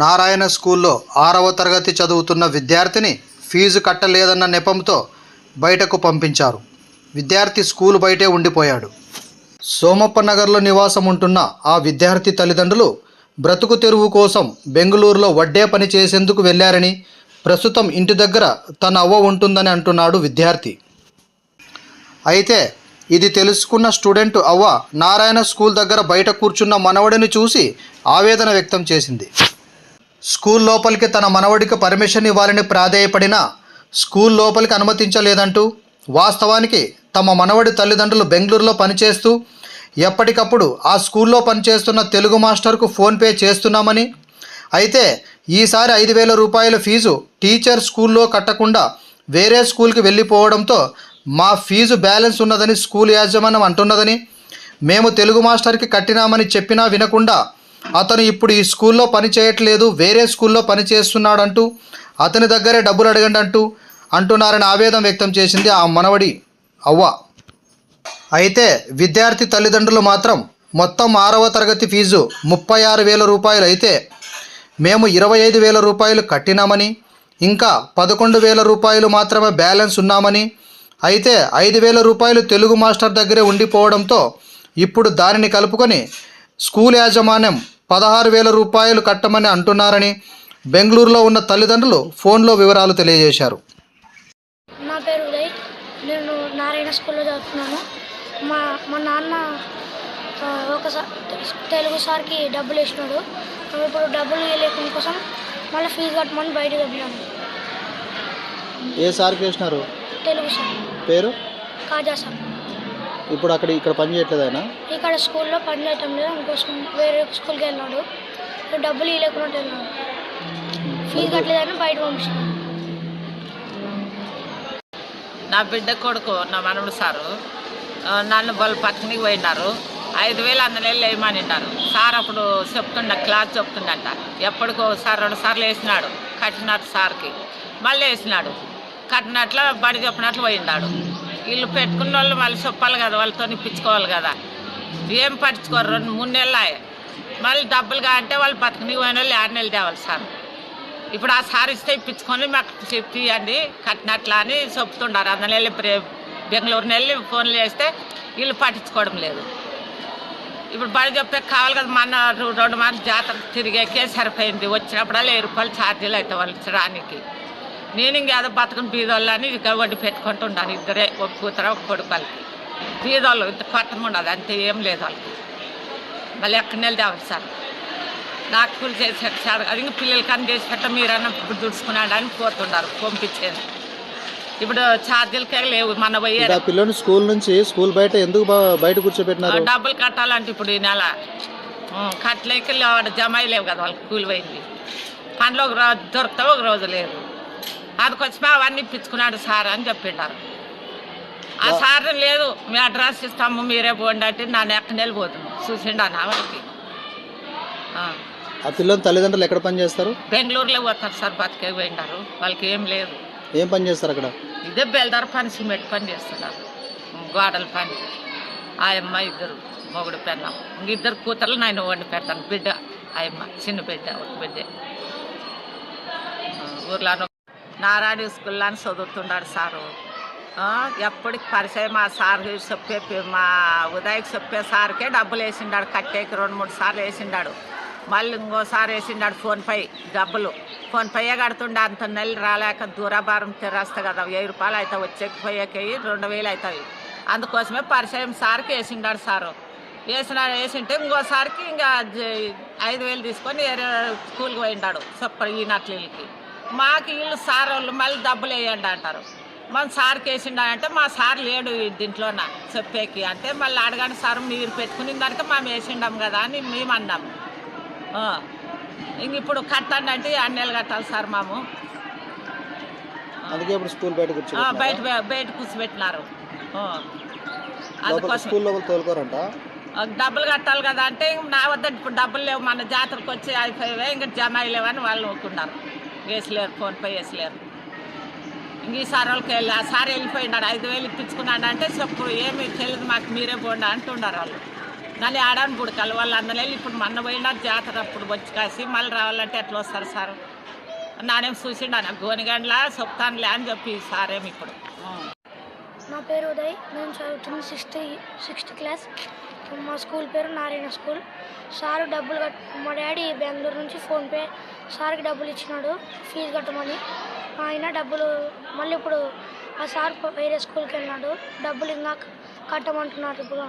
నారాయణ స్కూల్లో ఆరవ తరగతి చదువుతున్న విద్యార్థిని ఫీజు కట్టలేదన్న నెపంతో బయటకు పంపించారు. విద్యార్థి స్కూల్ బయటే ఉండిపోయాడు. సోమప్ప నగర్లో నివాసం ఉంటున్న ఆ విద్యార్థి తల్లిదండ్రులు బ్రతుకు తెరువు కోసం బెంగళూరులో వడ్డే పని చేసేందుకు వెళ్ళారని ప్రస్తుతం ఇంటి దగ్గర తన అవ్వ ఉంటుందని అంటున్నాడు విద్యార్థి. అయితే ఇది తెలుసుకున్న స్టూడెంట్ అవ్వ నారాయణ స్కూల్ దగ్గర బయట కూర్చున్న మనవడిని చూసి ఆవేదన వ్యక్తం చేసింది. స్కూల్ లోపలికి తన మనవడికి పర్మిషన్ ఇవ్వాలని ప్రాధేయపడినా స్కూల్ లోపలికి అనుమతించలేదంటూ వాస్తవానికి తమ మనవడి తల్లిదండ్రులు బెంగళూరులో పనిచేస్తూ ఎప్పటికప్పుడు ఆ స్కూల్లో పనిచేస్తున్న తెలుగు మాస్టర్కు ఫోన్పే చేస్తున్నామని. అయితే ఈసారి ఐదు వేల రూపాయల ఫీజు టీచర్ స్కూల్లో కట్టకుండా వేరే స్కూల్కి వెళ్ళిపోవడంతో మా ఫీజు బ్యాలెన్స్ ఉన్నదని స్కూల్ యాజమాన్యం అంటున్నదని మేము తెలుగు మాస్టర్కి కట్టినామని చెప్పినా వినకుండా అతను ఇప్పుడు ఈ స్కూల్లో పని చేయట్లేదు వేరే స్కూల్లో పని చేస్తున్నాడంటూ అతని దగ్గరే డబ్బులు అడగండి అంటూ అంటున్నారని ఆవేదన వ్యక్తం చేసింది ఆ మనవడి అవ్వ. అయితే విద్యార్థి తల్లిదండ్రులు మాత్రం మొత్తం ఆరవ తరగతి ఫీజు ముప్పై ఆరు వేల రూపాయలు అయితే మేము ఇరవై ఐదు వేల రూపాయలు కట్టినామని ఇంకా పదకొండు వేల రూపాయలు మాత్రమే బ్యాలెన్స్ ఉన్నామని అయితే ఐదు వేల రూపాయలు తెలుగు మాస్టర్ దగ్గరే ఉండిపోవడంతో ఇప్పుడు దానిని కలుపుకొని స్కూల్ యాజమాన్యం పదహారు వేల రూపాయలు కట్టమని అంటున్నారని బెంగళూరులో ఉన్న తల్లిదండ్రులు ఫోన్లో వివరాలు తెలియజేశారు. నా పేరు ఉదయ్. నేను నారాయణ స్కూల్లో చదువుతున్నాను. మా మా నాన్న ఒకసారి తెలుగు సార్కి డబ్బులు వేసినాడు. ఇప్పుడు డబ్బులు లేకుండా కోసం మళ్ళీ ఫీజు కట్టమని బయట దొబ్బినాను ఏ సార్కి వేసినారు? తెలుగు సార్. పేరు? కాజా సార్. ఇప్పుడు అక్కడ ఇక్కడ పని చేయట్లేదు ఆయన? ఇక్కడ స్కూల్లో పని చేయటం లేదు ఇంకో స్కూల్ వేరే స్కూల్కి వెళ్ళినాడు ఇప్పుడు డబ్బులు ఇవ్వలేకుండా వెళ్ళినాడు ఫీజు కట్టలేదని బయట పంపిస్తున్నాడు నా బిడ్డ కొడుకు నా మనవడు సారు నన్ను వాళ్ళు పక్కనికి పోయినారు. ఐదు వేలు అంద నెలలు వేయమనిన్నారు సార్ అప్పుడు చెప్తుండ క్లాస్ చెప్తుండంట. ఎప్పటికో సార్ రెండు సార్లు వేసినాడు కట్టినారు సార్కి. మళ్ళీ వేసినాడు. కట్టినట్లు బడి చెప్పినట్లు పోయినాడు వీళ్ళు పెట్టుకున్న వాళ్ళు మళ్ళీ చెప్పాలి కదా వాళ్ళతో ఇప్పించుకోవాలి కదా. ఏం పట్టించుకోరు? రెండు మూడు నెలలు మళ్ళీ డబ్బులు కాంటే వాళ్ళు బతుకుని పోయిన వాళ్ళు ఆరు నెలలు తేవాలి సార్. ఇప్పుడు ఆ సార్ ఇస్తే ఇప్పించుకొని మాకు చెప్పియండి కట్టినట్లా అని చెప్తుండారు. అందులో వెళ్ళి ప్రే- బెంగళూరు వెళ్ళి ఫోన్లు చేస్తే వీళ్ళు పట్టించుకోవడం లేదు. ఇప్పుడు బడి చెప్పే కావాలి కదా మన రెండు మార్లు జాతర తిరిగాకే సరిపోయింది. వచ్చినప్పుడల్లా వెయ్యి రూపాయలు ఛార్జీలు అవుతాయి వాళ్ళు రానికి నేను ఇంకేదో బతుకుని బీదోళ్ళని ఇక వడ్డీ పెట్టుకుంటుంటాను ఇద్దరే ఒక కూతురు ఒక కొడుకు బీదోళ్ళు ఇంత కొట్టం ఉండదు అంతే ఏం లేదు వాళ్ళకి. మళ్ళీ ఎక్కడి నెల తేవాలి సార్? నాకు కూలి చేసి సార్. అది ఇంకా పిల్లలకి అని చేసి పెట్ట మీరన్నా ఇప్పుడు దుడుచుకున్నాడు అని పోతుండారు పంపించేది. ఇప్పుడు ఛార్జీలకే లేవు మన పోయే ఇంకా పిల్లని స్కూల్ నుంచి స్కూల్ బయట ఎందుకు బయట కూర్చోబెట్టినారు? డబ్బులు కట్టాలంటే ఇప్పుడు ఈ నెల. కట్టలేక లేవు, జమ అయ్యలేవు కదా వాళ్ళకి కూలి పోయింది. పనిలో ఒక రోజు దొరికితే ఒక రోజు లేదు అదికొచ్చి అవన్నీ ఇప్పించుకున్నాడు సార్ అని చెప్పిండారు ఆ సార్ లేదు మీ అడ్రస్ ఇస్తాము మీరే పోండి అంటే నా నెక్క నెల పోతుంది చూసిండాను వాళ్ళకి ఆ. ఆ పిల్లని తల్లిదండ్రులు ఎక్కడ పని చేస్తారు? బెంగళూరులో పోతారు సార్ బతికే పోయినారు. వాళ్ళకి ఏం లేదు. ఏం పని చేస్తారు అక్కడ? ఇదే బెల్దార్ పని సిమెంట్ పని చేస్తున్నారు. గోడల పని. ఆయమ్మ ఇద్దరు మొగుడు పెన్నాం. ఇంక ఇద్దరు కూతుర్లు నేను వండి పెడతాను. బిడ్డ ఆయమ్మ చిన్న బిడ్డ ఒక బిడ్డ. ఆ, ఊర్లోనూ నారాయణ స్కూల్లో అని చదువుతున్నాడు సారు ఎప్పటికి పరిచయం మా సార్ చెప్పే మా ఉదయకి చెప్పే సార్కే డబ్బులు వేసిండాడు కట్టేకి రెండు మూడు సార్లు వేసిండాడు మళ్ళీ ఇంకోసారి వేసిండాడు ఫోన్పై డబ్బులు. ఫోన్పైయే కడుతుండే అంత నెలలు రాలేక దూరాభారం తెరస్తా కదా వెయ్యి రూపాయలు అవుతాయి వచ్చేకి పోయేకి రెండు వేలు అవుతాయి. అందుకోసమే పరిచయం సార్కి వేసిండాడు సారు. వేసిన వేసింటే ఇంకోసారికి ఇంకా ఐదు వేలు తీసుకొని వేరే స్కూల్కి పోయిండాడు చెప్ప ఈ నట్లకి మాకు వీళ్ళు సార్ వాళ్ళు మళ్ళీ డబ్బులు వేయండి అంటారు. మన సార్కి వేసిండా అంటే మా సార్ లేడు దీంట్లోన చెప్పేకి. అంటే మళ్ళీ అడగండి సార్ మీరు పెట్టుకుని దానికి మేము వేసిండాం కదా అని మేము అన్నాము. ఇంక ఇప్పుడు కట్టండి అంటే అన్ని నెలలు కట్టాలి సార్ మాము. అందుకే ఇప్పుడు స్కూల్ బయట? బయట బయట కూర్చోబెట్టినారు. అందుకోసం. తోలుకోరంట? డబ్బులు కట్టాలి కదా అంటే ఇంక నా వద్ద ఇప్పుడు డబ్బులు లేవు మన జాతరకు వచ్చి అయిపోయావే ఇంకా జమ అయ్యలేవని వాళ్ళు ఊరుకున్నారు. వేసలేరు ఫోన్పే వేసలేరు ఇంక సార్ వాళ్ళకి వెళ్ళి ఆ సార్ వెళ్ళిపోయినాడు ఐదు వేలు ఇప్పించుకున్నాడు అంటే చెప్పు ఏమి తెలియదు మాకు మీరే పోండి అంటున్నారు వాళ్ళు. మళ్ళీ ఆడాను బుడకలు వాళ్ళు అందలేదు ఇప్పుడు మొన్న పోయినా జాతర అప్పుడు వచ్చి కాసి మళ్ళీ రావాలంటే ఎట్లా వస్తారు సార్? నానేం చూసిండు అన్న గోనిగండ్ల చెప్తానులే అని చెప్పి సారేమి ఇప్పుడు. పేరు ఉదయ్. నేను చదువుతున్న సిక్స్త్ సిక్స్త్ క్లాస్ మా స్కూల్ పేరు నారాయణ స్కూల్ సారు డబ్బులు కట్ మా డాడీ బెంగళూరు నుంచి ఫోన్పే సార్కి డబ్బులు ఇచ్చినాడు ఫీజు కట్టమని. ఆయన డబ్బులు మళ్ళీ ఇప్పుడు ఆ సార్ వేరే స్కూల్కి వెళ్ళినాడు డబ్బులు ఇంకా కట్టమంటున్నారు ఇప్పుడు.